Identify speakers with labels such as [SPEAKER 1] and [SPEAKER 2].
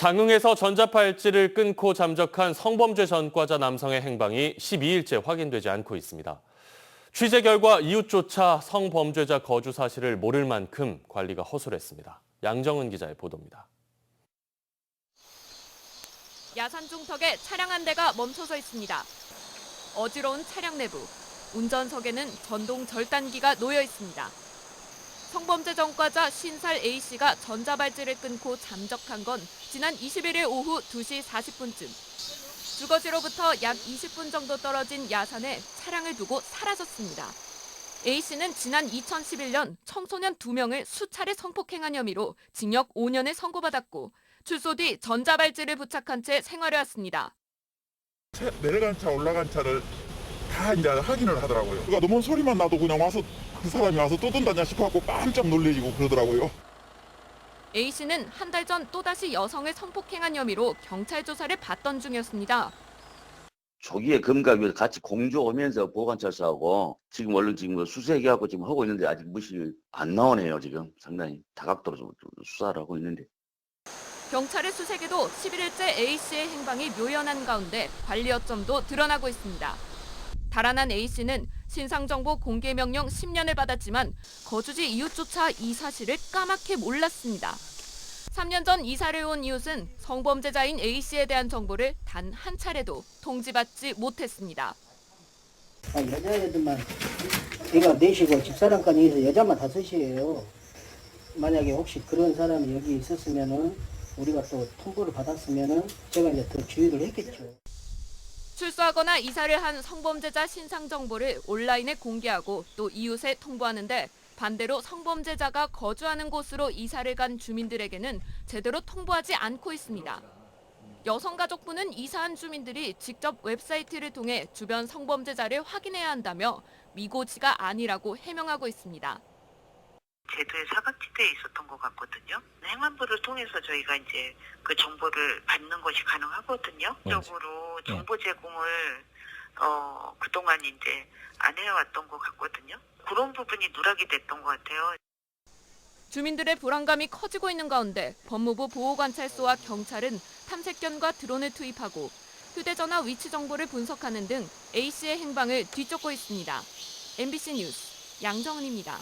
[SPEAKER 1] 장흥에서 전자팔찌를 끊고 잠적한 성범죄 전과자 남성의 행방이 12일째 확인되지 않고 있습니다. 취재 결과 이웃조차 성범죄자 거주 사실을 모를 만큼 관리가 허술했습니다. 양정은 기자의 보도입니다.
[SPEAKER 2] 야산 중턱에 차량 한 대가 멈춰서 있습니다. 어지러운 차량 내부, 운전석에는 전동 절단기가 놓여 있습니다. 성범죄 전과자 50살 A씨가 전자발찌를 끊고 잠적한 건 지난 21일 오후 2시 40분쯤. 주거지로부터 약 20분 정도 떨어진 야산에 차량을 두고 사라졌습니다. A씨는 지난 2011년 청소년 2명을 수차례 성폭행한 혐의로 징역 5년을 선고받았고 출소 뒤 전자발찌를 부착한 채 생활해왔습니다.
[SPEAKER 3] 차, 내려간 차 올라간 차를 다 이제 확인을 하더라고요. 그러니까 너무 소리만 나도 그냥 와서 그 사람이 와서 떠든다냐 싶어갖고 깜짝 놀래지고 그러더라고요.
[SPEAKER 2] A씨는 한 달 전 또다시 여성을 성폭행한 혐의로 경찰 조사를 받던 중이었습니다.
[SPEAKER 4] 조기에 검각이 같이 공조 오면서 보관찰서하고 지금 얼른 지금 뭐 수색해갖고 지금 하고 있는데 아직 무시 안 나오네요 지금 상당히 다각도로 좀 수사를 하고 있는데
[SPEAKER 2] 경찰의 수색에도 11일째 A씨의 행방이 묘연한 가운데 관리 여점도 드러나고 있습니다. 달아난 A씨는 신상정보 공개 명령 10년을 받았지만 거주지 이웃조차 이 사실을 까맣게 몰랐습니다. 3년 전 이사를 온 이웃은 성범죄자인 A씨에 대한 정보를 단 한 차례도 통지받지 못했습니다.
[SPEAKER 5] 아, 여자애들만 애가 넷이고 집사람까지 해서 여자만 다섯이에요. 만약에 혹시 그런 사람이 여기 있었으면은 우리가 또 통보를 받았으면은 제가 이제 더 주의를 했겠죠.
[SPEAKER 2] 출소하거나 이사를 한 성범죄자 신상 정보를 온라인에 공개하고 또 이웃에 통보하는데 반대로 성범죄자가 거주하는 곳으로 이사를 간 주민들에게는 제대로 통보하지 않고 있습니다. 여성가족부는 이사한 주민들이 직접 웹사이트를 통해 주변 성범죄자를 확인해야 한다며 미고지가 아니라고 해명하고 있습니다.
[SPEAKER 6] 제도의 사각지대에 있었던 것 같거든요. 행안부를 통해서 저희가 이제 그 정보를 받는 것이 가능하거든요. 적으로 정보 제공을 어 그동안 이제 안 해왔던 것 같거든요. 그런 부분이 누락이 됐던 것 같아요.
[SPEAKER 2] 주민들의 불안감이 커지고 있는 가운데 법무부 보호관찰소와 경찰은 탐색견과 드론을 투입하고 휴대전화 위치 정보를 분석하는 등 A씨의 행방을 뒤쫓고 있습니다. MBC 뉴스 양정은입니다.